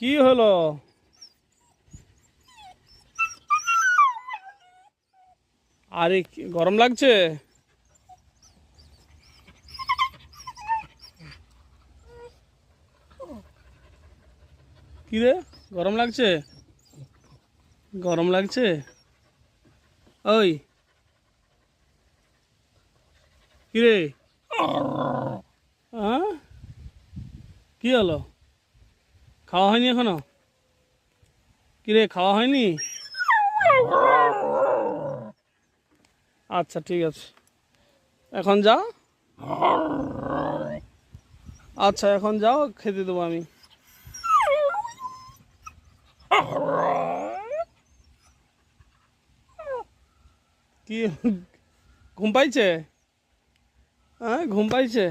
কি হলো? আরে গরম লাগছে? কি রে গরম লাগছে? গরম লাগছে? ওই। কি রে হ্যাঁ কি হলো? খাওয়া হয়নি এখনও? কি রে খাওয়া হয়নি? আচ্ছা ঠিক আছে। এখন যাও। আচ্ছা এখন যাও, খেতে দেবো আমি। কি, ঘুম পাইছে? হ্যাঁ ঘুম পাইছে?